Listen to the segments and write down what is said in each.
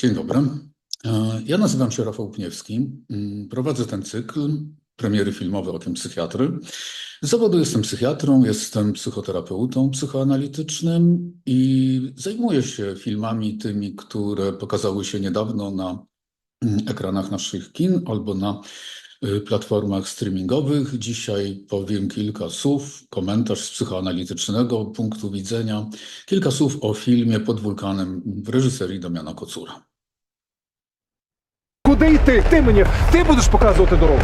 Dzień dobry. E, Ja nazywam się Rafał Pniewski. Mm, Prowadzę ten cykl premiery filmowe Okiem Psychiatry. Z zawodu jestem psychiatrą, jestem psychoterapeutą psychoanalitycznym i zajmuję się filmami tymi, które pokazały się niedawno na mm, ekranach naszych kin albo na platformach streamingowych. Dzisiaj powiem kilka słów, komentarz z psychoanalitycznego punktu widzenia, kilka słów o filmie Pod wulkanem w reżyserii Damiana Kocura. Куди йти? Ти мені, ти будеш показувати дорогу.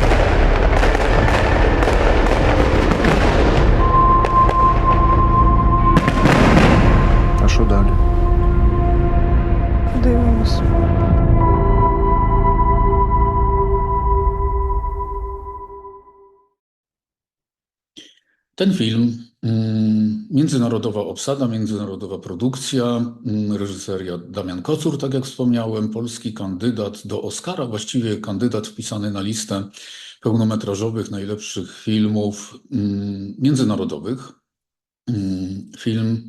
Ten film, mm, międzynarodowa obsada, międzynarodowa produkcja, mm, reżyseria Damian Kocur, tak jak wspomniałem, polski kandydat do Oscara, właściwie kandydat wpisany na listę pełnometrażowych najlepszych filmów mm, międzynarodowych. Film,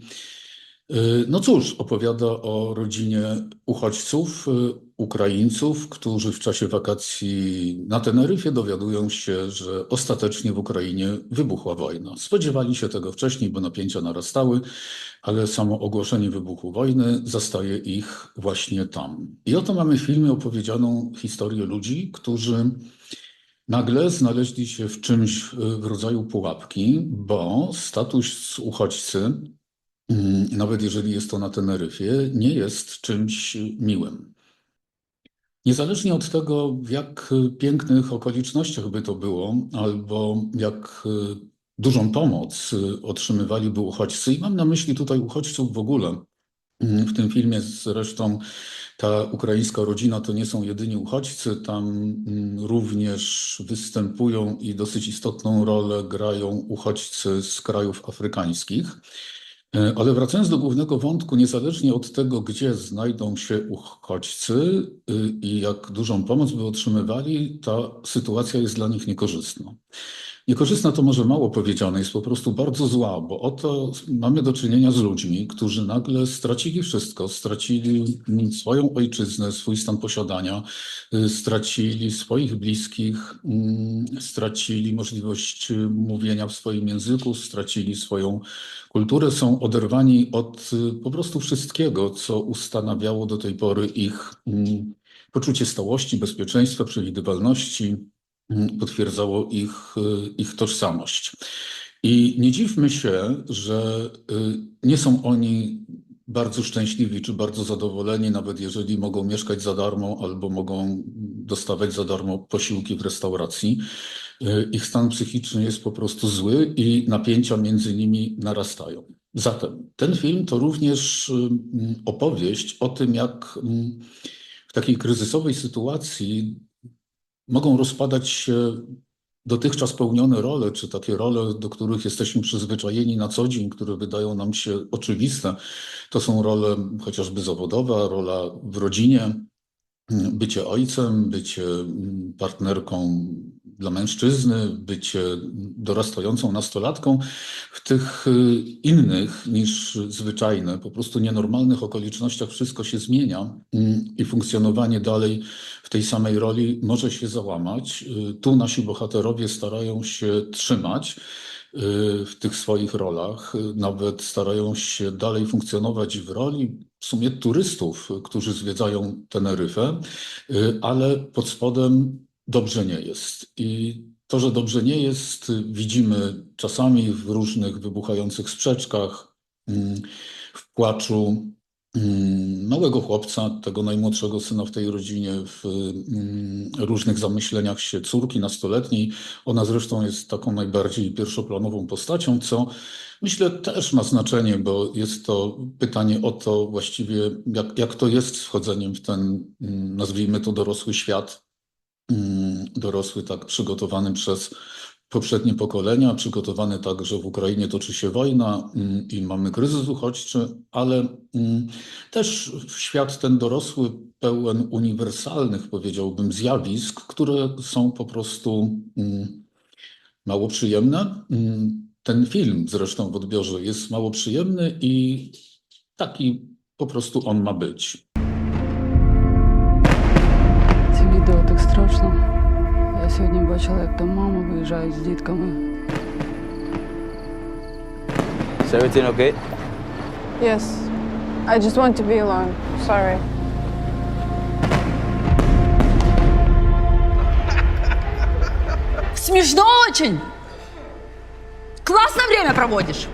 no cóż, opowiada o rodzinie uchodźców, y, Ukraińców, którzy w czasie wakacji na Teneryfie dowiadują się, że ostatecznie w Ukrainie wybuchła wojna. Spodziewali się tego wcześniej, bo napięcia narastały, ale samo ogłoszenie wybuchu wojny zastaje ich właśnie tam. I oto mamy w filmie opowiedzianą historię ludzi, którzy nagle znaleźli się w czymś y, w rodzaju pułapki, bo status uchodźcy, nawet jeżeli jest to na Teneryfie, nie jest czymś miłym. Niezależnie od tego, w jak pięknych okolicznościach by to było, albo jak y, dużą pomoc y, otrzymywaliby uchodźcy, i mam na myśli tutaj uchodźców w ogóle. Mm, W tym filmie zresztą ta ukraińska rodzina to nie są jedyni uchodźcy, tam mm, również występują i dosyć istotną rolę grają uchodźcy z krajów afrykańskich. E, Ale wracając do głównego wątku, niezależnie od tego, gdzie znajdą się uchodźcy y, i jak dużą pomoc by otrzymywali, ta sytuacja jest dla nich niekorzystna. Niekorzystna to może mało powiedziane, jest po prostu bardzo zła, bo oto mamy do czynienia z ludźmi, którzy nagle stracili wszystko, stracili swoją ojczyznę, swój stan posiadania, y, stracili swoich bliskich, mm, stracili możliwość y, mówienia w swoim języku, stracili swoją kulturę, są oderwani od y, po prostu wszystkiego, co ustanawiało do tej pory ich mm, poczucie stałości, bezpieczeństwa, przewidywalności, potwierdzało ich, y, ich tożsamość. I nie dziwmy się, że y, nie są oni bardzo szczęśliwi czy bardzo zadowoleni, nawet jeżeli mogą mieszkać za darmo albo mogą dostawać za darmo posiłki w restauracji. Y, Ich stan psychiczny jest po prostu zły i napięcia między nimi narastają. Zatem ten film to również opowieść o tym, jak w takiej kryzysowej sytuacji mogą rozpadać się dotychczas pełnione role, czy takie role, do których jesteśmy przyzwyczajeni na co dzień, które wydają nam się oczywiste. To są role chociażby zawodowa, rola w rodzinie, bycie ojcem, bycie partnerką dla mężczyzny, bycie dorastającą nastolatką w tych y, innych niż zwyczajne, po prostu nienormalnych okolicznościach wszystko się zmienia mm, i funkcjonowanie dalej w tej samej roli może się załamać. Y, Tu nasi bohaterowie starają się trzymać y, w tych swoich rolach, nawet starają się dalej funkcjonować w roli w sumie turystów, którzy zwiedzają Teneryfę, ale pod spodem dobrze nie jest. I to, że dobrze nie jest, widzimy czasami w różnych wybuchających sprzeczkach, mm, w płaczu mm, małego chłopca, tego najmłodszego syna w tej rodzinie, w mm, różnych zamyśleniach się córki nastoletniej. Ona zresztą jest taką najbardziej pierwszoplanową postacią, co myślę też ma znaczenie, bo jest to pytanie o to właściwie, jak, jak to jest z wchodzeniem w ten, nazwijmy to, dorosły świat dorosły, tak przygotowany przez poprzednie pokolenia, przygotowany tak, że w Ukrainie toczy się wojna mm, i mamy kryzys uchodźczy, ale mm, też świat ten dorosły pełen uniwersalnych, powiedziałbym, zjawisk, które są po prostu mm, mało przyjemne. Mm, Ten film zresztą w odbiorze jest mało przyjemny i taki po prostu on ma być. сьогодні бачила, як там мама виїжджає з дітками. Is everything okay? Yes. I just want to be alone. Sorry. Смешно очень! Классно время проводишь!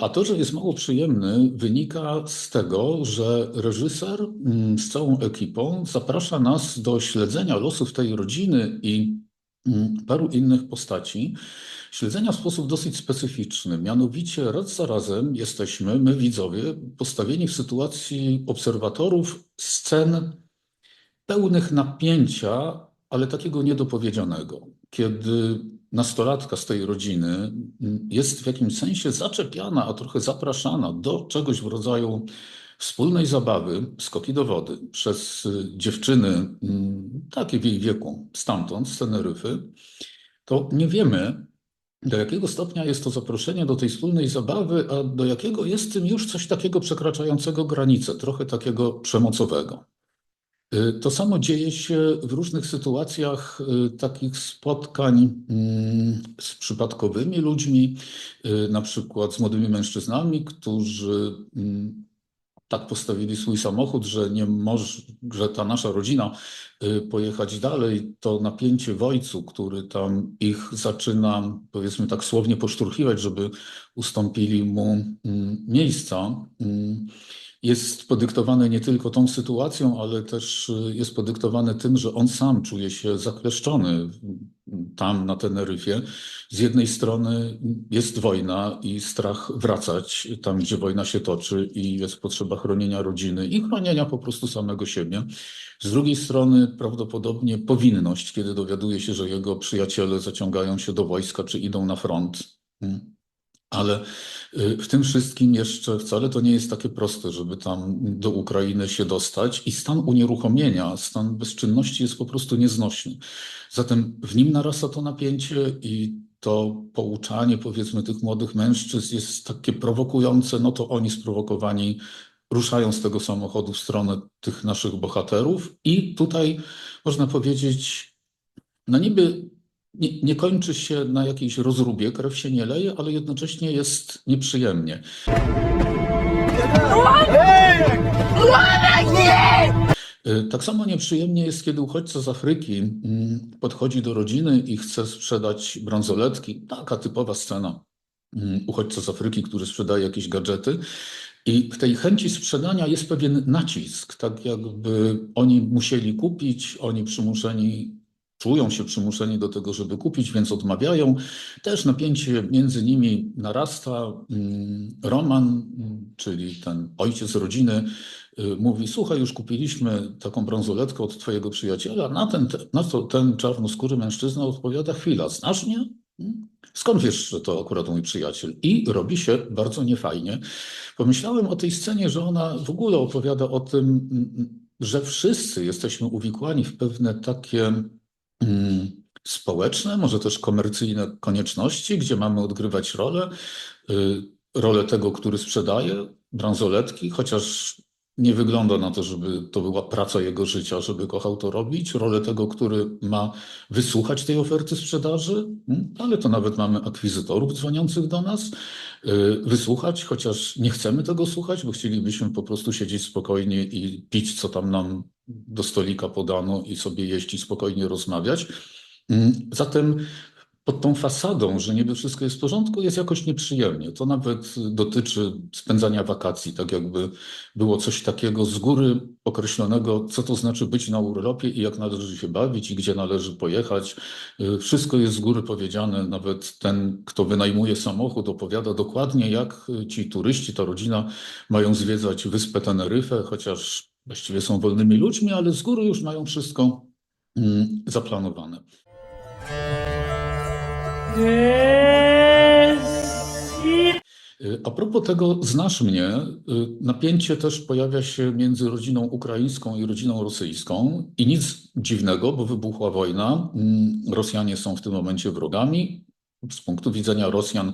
A to, że jest mało przyjemny, wynika z tego, że reżyser mm, z całą ekipą zaprasza nas do śledzenia losów tej rodziny i mm, paru innych postaci. Śledzenia w sposób dosyć specyficzny. Mianowicie raz za razem jesteśmy, my widzowie, postawieni w sytuacji obserwatorów scen pełnych napięcia, ale takiego niedopowiedzianego. Kiedy nastolatka z tej rodziny jest w jakimś sensie zaczepiana, a trochę zapraszana do czegoś w rodzaju wspólnej zabawy, skoki do wody, przez y, dziewczyny mm, takie w jej wieku, stamtąd, z Teneryfy, to nie wiemy, do jakiego stopnia jest to zaproszenie do tej wspólnej zabawy, a do jakiego jest tym już coś takiego przekraczającego granicę, trochę takiego przemocowego. Y, To samo dzieje się w różnych sytuacjach y, takich spotkań mm, z przypadkowymi ludźmi, y, na przykład z młodymi mężczyznami, którzy mm, tak postawili swój samochód, że nie może, że ta nasza rodzina pojechać dalej, to napięcie w ojcu, który tam ich zaczyna, powiedzmy tak słownie poszturchiwać, żeby ustąpili mu mm, miejsca, jest podyktowane nie tylko tą sytuacją, ale też y, jest podyktowane tym, że on sam czuje się zakleszczony tam na Teneryfie. Z jednej strony jest wojna i strach wracać tam, gdzie wojna się toczy i jest potrzeba chronienia rodziny i chronienia po prostu samego siebie. Z drugiej strony prawdopodobnie powinność, kiedy dowiaduje się, że jego przyjaciele zaciągają się do wojska czy idą na front. Ale y, w tym wszystkim jeszcze wcale to nie jest takie proste, żeby tam do Ukrainy się dostać i stan unieruchomienia, stan bezczynności jest po prostu nieznośny. Zatem w nim narasta to napięcie i to pouczanie, powiedzmy, tych młodych mężczyzn jest takie prowokujące, no to oni sprowokowani ruszają z tego samochodu w stronę tych naszych bohaterów i tutaj można powiedzieć, no niby nie, nie kończy się na jakiejś rozrubie, krew się nie leje, ale jednocześnie jest nieprzyjemnie. Y, Tak samo nieprzyjemnie jest, kiedy uchodźca z Afryki mm, podchodzi do rodziny i chce sprzedać bransoletki. Taka typowa scena. Mm, Uchodźca z Afryki, który sprzedaje jakieś gadżety. I w tej chęci sprzedania jest pewien nacisk, tak jakby oni musieli kupić, oni przymuszeni, czują się przymuszeni do tego, żeby kupić, więc odmawiają. Też napięcie między nimi narasta. Mm, Roman, mm, czyli ten ojciec rodziny, y, mówi: Słuchaj, już kupiliśmy taką bransoletkę od twojego przyjaciela. Na, ten, na to ten czarnoskóry mężczyzna odpowiada: Chwila, znasz mnie? Mm. Skąd wiesz, że to akurat mój przyjaciel? I robi się bardzo niefajnie. Pomyślałem o tej scenie, że ona w ogóle opowiada o tym, że wszyscy jesteśmy uwikłani w pewne takie społeczne, może też komercyjne konieczności, gdzie mamy odgrywać rolę, y, rolę tego, który sprzedaje bransoletki, chociaż nie wygląda na to, żeby to była praca jego życia, żeby kochał to robić, rolę tego, który ma wysłuchać tej oferty sprzedaży, mm, ale to nawet mamy akwizytorów dzwoniących do nas, y, wysłuchać, chociaż nie chcemy tego słuchać, bo chcielibyśmy po prostu siedzieć spokojnie i pić, co tam nam do stolika podano i sobie jeść i spokojnie rozmawiać. Mm, Zatem pod tą fasadą, że niby wszystko jest w porządku, jest jakoś nieprzyjemnie. To nawet dotyczy spędzania wakacji, tak jakby było coś takiego z góry określonego, co to znaczy być na urlopie i jak należy się bawić i gdzie należy pojechać. Y, Wszystko jest z góry powiedziane, nawet ten, kto wynajmuje samochód, opowiada dokładnie, jak ci turyści, ta rodzina mają zwiedzać wyspę Teneryfę, chociaż właściwie są wolnymi ludźmi, ale z góry już mają wszystko mm, zaplanowane. Y, A propos tego, znasz mnie, y, napięcie też pojawia się między rodziną ukraińską i rodziną rosyjską i nic dziwnego, bo wybuchła wojna. Mm, Rosjanie są w tym momencie wrogami. Z punktu widzenia Rosjan,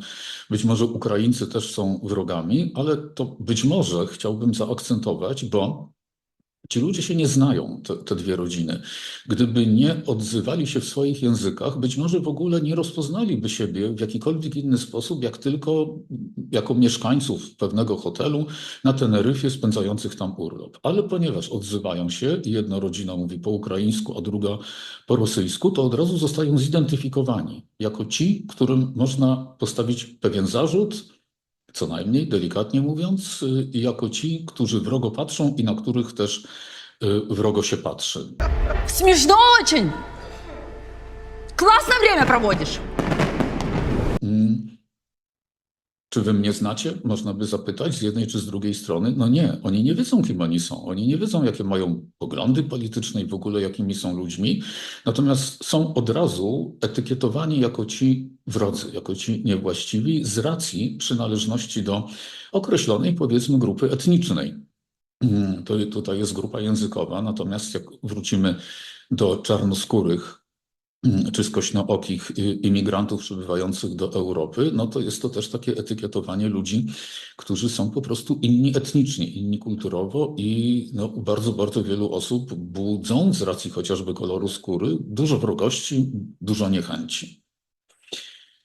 być może Ukraińcy też są wrogami, ale to być może chciałbym zaakcentować, bo Ci ludzie się nie znają, te, te dwie rodziny. Gdyby nie odzywali się w swoich językach, być może w ogóle nie rozpoznaliby siebie w jakikolwiek inny sposób, jak tylko jako mieszkańców pewnego hotelu na Teneryfie spędzających tam urlop. Ale ponieważ odzywają się i jedna rodzina mówi po ukraińsku, a druga po rosyjsku, to od razu zostają zidentyfikowani jako ci, którym można postawić pewien zarzut, co najmniej, delikatnie mówiąc, y, i jako ci, którzy wrogo patrzą i na których też y, wrogo się patrzy. Смешно очень. Классно время проводишь. czy wy mnie znacie? Można by zapytać z jednej czy z drugiej strony. No nie, oni nie wiedzą, kim oni są. Oni nie wiedzą, jakie mają poglądy polityczne i w ogóle jakimi są ludźmi. Natomiast są od razu etykietowani jako ci wrodzy, jako ci niewłaściwi z racji przynależności do określonej, powiedzmy, grupy etnicznej. Mm, To tutaj jest grupa językowa, natomiast jak wrócimy do czarnoskórych czy skośnookich y, imigrantów przybywających do Europy, no to jest to też takie etykietowanie ludzi, którzy są po prostu inni etnicznie, inni kulturowo i no, bardzo, bardzo wielu osób budzą z racji chociażby koloru skóry dużo wrogości, dużo niechęci.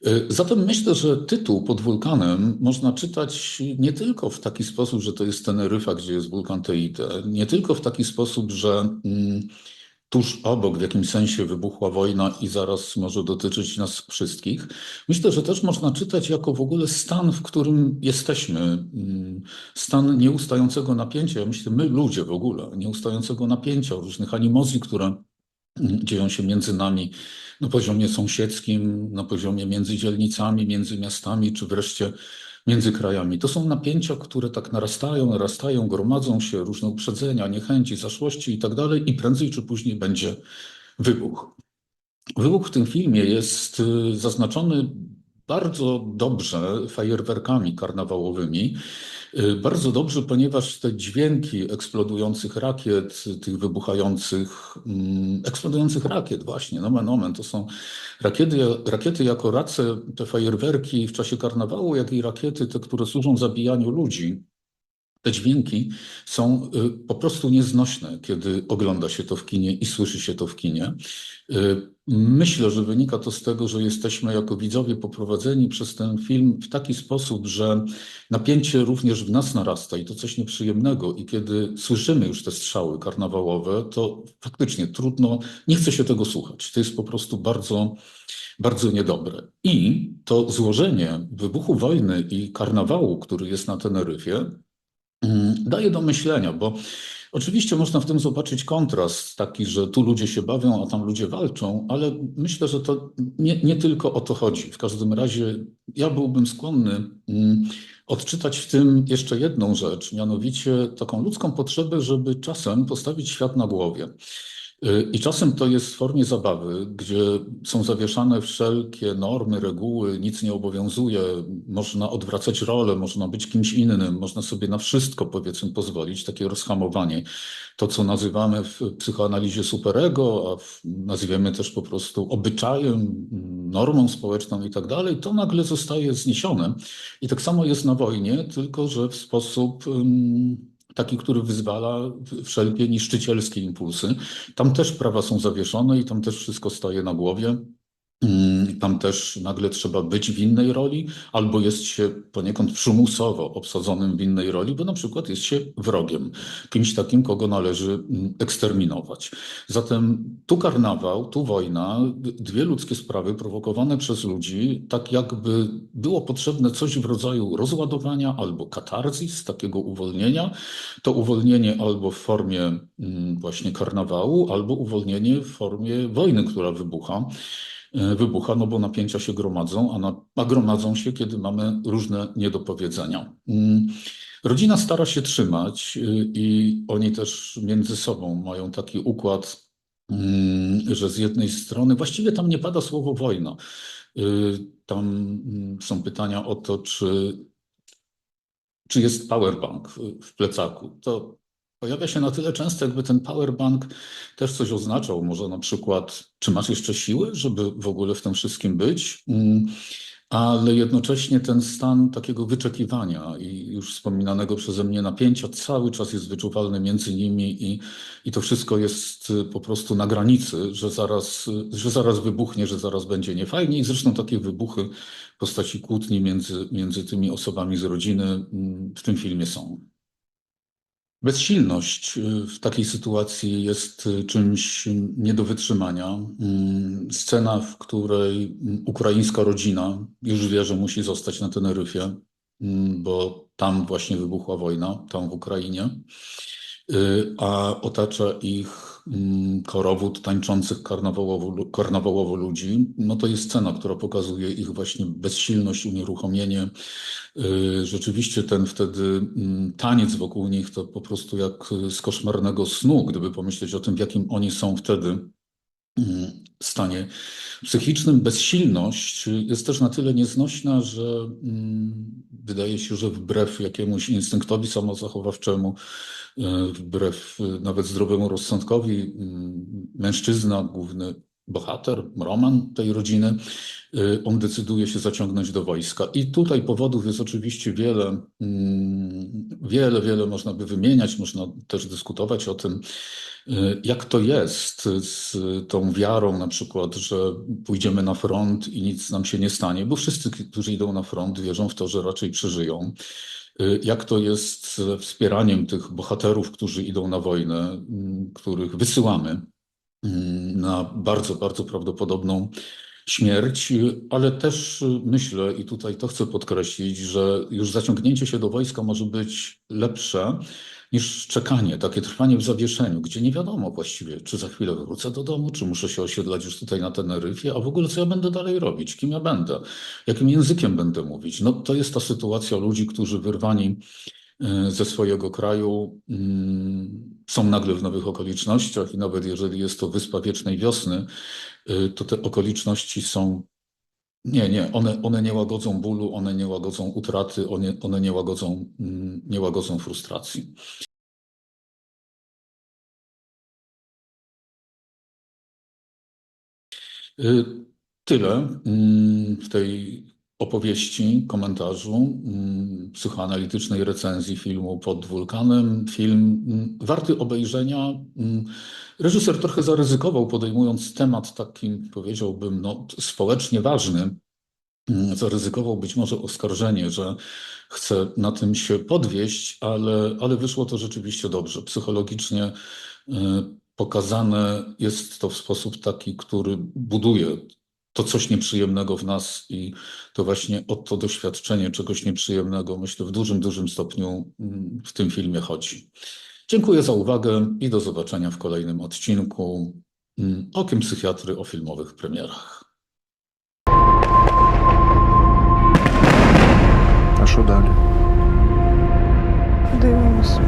Y, Zatem myślę, że tytuł pod wulkanem można czytać nie tylko w taki sposób, że to jest Teneryfa, gdzie jest wulkan Teide, nie tylko w taki sposób, że mm, tuż obok w jakimś sensie wybuchła wojna i zaraz może dotyczyć nas wszystkich. Myślę, że też można czytać jako w ogóle stan, w którym jesteśmy, mm, stan nieustającego napięcia. Ja myślę, my ludzie w ogóle, nieustającego napięcia, różnych animozji, które dzieją się między nami na poziomie sąsiedzkim, na poziomie między dzielnicami, między miastami, czy wreszcie między krajami. To są napięcia, które tak narastają, narastają, gromadzą się, różne uprzedzenia, niechęci, zaszłości i tak dalej, i prędzej czy później będzie wybuch. Wybuch w tym filmie jest y, zaznaczony bardzo dobrze fajerwerkami karnawałowymi. Y, Bardzo dobrze, ponieważ te dźwięki eksplodujących rakiet, tych wybuchających, mm, eksplodujących rakiet właśnie, nomen omen, to są rakiety, rakiety jako race, te fajerwerki w czasie karnawału, jak i rakiety, te, które służą zabijaniu ludzi. Te dźwięki są y, po prostu nieznośne, kiedy ogląda się to w kinie i słyszy się to w kinie. Y, Myślę, że wynika to z tego, że jesteśmy jako widzowie poprowadzeni przez ten film w taki sposób, że napięcie również w nas narasta i to coś nieprzyjemnego. I kiedy słyszymy już te strzały karnawałowe, to faktycznie trudno, nie chce się tego słuchać. To jest po prostu bardzo, bardzo niedobre. I to złożenie wybuchu wojny i karnawału, który jest na Teneryfie, Daje do myślenia, bo oczywiście można w tym zobaczyć kontrast taki, że tu ludzie się bawią, a tam ludzie walczą, ale myślę, że to nie, nie tylko o to chodzi. W każdym razie ja byłbym skłonny mm, odczytać w tym jeszcze jedną rzecz, mianowicie taką ludzką potrzebę, żeby czasem postawić świat na głowie. I czasem to jest w formie zabawy, gdzie są zawieszane wszelkie normy, reguły, nic nie obowiązuje, można odwracać rolę, można być kimś innym, można sobie na wszystko, powiedzmy, pozwolić, takie rozhamowanie. To, co nazywamy w psychoanalizie superego, a nazwiemy też po prostu obyczajem, normą społeczną i tak dalej, to nagle zostaje zniesione. I tak samo jest na wojnie, tylko że w sposób. ym, taki, który wyzwala wszelkie niszczycielskie impulsy. Tam też prawa są zawieszone i tam też wszystko staje na głowie. Tam też nagle trzeba być w innej roli, albo jest się poniekąd przymusowo obsadzonym w innej roli, bo na przykład jest się wrogiem, kimś takim, kogo należy mm, eksterminować. Zatem tu karnawał, tu wojna, dwie ludzkie sprawy prowokowane przez ludzi, tak jakby było potrzebne coś w rodzaju rozładowania albo katarzis, takiego uwolnienia. To uwolnienie albo w formie mm, właśnie karnawału, albo uwolnienie w formie wojny, która wybucha wybucha, no bo napięcia się gromadzą, a, na, a gromadzą się, kiedy mamy różne niedopowiedzenia. Mm, Rodzina stara się trzymać y, i oni też między sobą mają taki układ, mm, że z jednej strony, właściwie tam nie pada słowo wojna. Y, Tam mm, są pytania o to, czy czy jest powerbank w plecaku. To pojawia się na tyle często, jakby ten powerbank też coś oznaczał. Może na przykład, czy masz jeszcze siły, żeby w ogóle w tym wszystkim być? Mm, ale jednocześnie ten stan takiego wyczekiwania i już wspominanego przeze mnie napięcia cały czas jest wyczuwalny między nimi i, i to wszystko jest y, po prostu na granicy, że zaraz, y, że zaraz wybuchnie, że zaraz będzie niefajnie i zresztą takie wybuchy w postaci kłótni między, między tymi osobami z rodziny mm, w tym filmie są. Bezsilność y, w takiej sytuacji jest y, czymś nie do wytrzymania. Mm, Scena, w której mm, ukraińska rodzina już wie, że musi zostać na Teneryfie, mm, bo tam właśnie wybuchła wojna, tam w Ukrainie, y, a otacza ich korowód tańczących karnawałowo, karnawałowo ludzi. No to jest scena, która pokazuje ich właśnie bezsilność, unieruchomienie, Y, Rzeczywiście ten wtedy mm, taniec wokół nich to po prostu jak z koszmarnego snu, gdyby pomyśleć o tym, w jakim oni są wtedy mm, stanie psychicznym. Bezsilność jest też na tyle nieznośna, że mm, wydaje się, że wbrew jakiemuś instynktowi samozachowawczemu, wbrew y, nawet zdrowemu rozsądkowi, mężczyzna, główny bohater, Roman tej rodziny, y, on decyduje się zaciągnąć do wojska. I tutaj powodów jest oczywiście wiele, wiele, wiele można by wymieniać, można też dyskutować o tym, jak to jest z tą wiarą, na przykład, że pójdziemy na front i nic nam się nie stanie, bo wszyscy, którzy idą na front, wierzą w to, że raczej przeżyją. Y, Jak to jest ze wspieraniem tych bohaterów, którzy idą na wojnę, mm, których wysyłamy mm, na bardzo, bardzo prawdopodobną śmierć, ale też y, myślę, i tutaj to chcę podkreślić, że już zaciągnięcie się do wojska może być lepsze niż czekanie, takie trwanie w zawieszeniu, gdzie nie wiadomo właściwie, czy za chwilę wrócę do domu, czy muszę się osiedlać już tutaj na Teneryfie, a w ogóle co ja będę dalej robić, kim ja będę, jakim językiem będę mówić. No to jest ta sytuacja ludzi, którzy wyrwani y, ze swojego kraju mm, są nagle w nowych okolicznościach i nawet jeżeli jest to wyspa wiecznej wiosny, y, to te okoliczności są. Nie, nie, one, one nie łagodzą bólu, one nie łagodzą utraty, one, one nie, łagodzą, mm, nie łagodzą frustracji. Y, Tyle mm, w tej opowieści, komentarzu, mm, psychoanalitycznej recenzji filmu Pod wulkanem. Film mm, warty obejrzenia. Mm, Reżyser trochę zaryzykował, podejmując temat taki, powiedziałbym, no, społecznie ważny. Zaryzykował być może oskarżenie, że chce na tym się podwieść, ale, ale wyszło to rzeczywiście dobrze. Psychologicznie y, pokazane jest to w sposób taki, który buduje to coś nieprzyjemnego w nas i to właśnie o to doświadczenie czegoś nieprzyjemnego, myślę, w dużym, dużym stopniu mm, w tym filmie chodzi. Dziękuję za uwagę i do zobaczenia w kolejnym odcinku mm, Okiem Psychiatry o filmowych premierach. А що далі? Дивимось.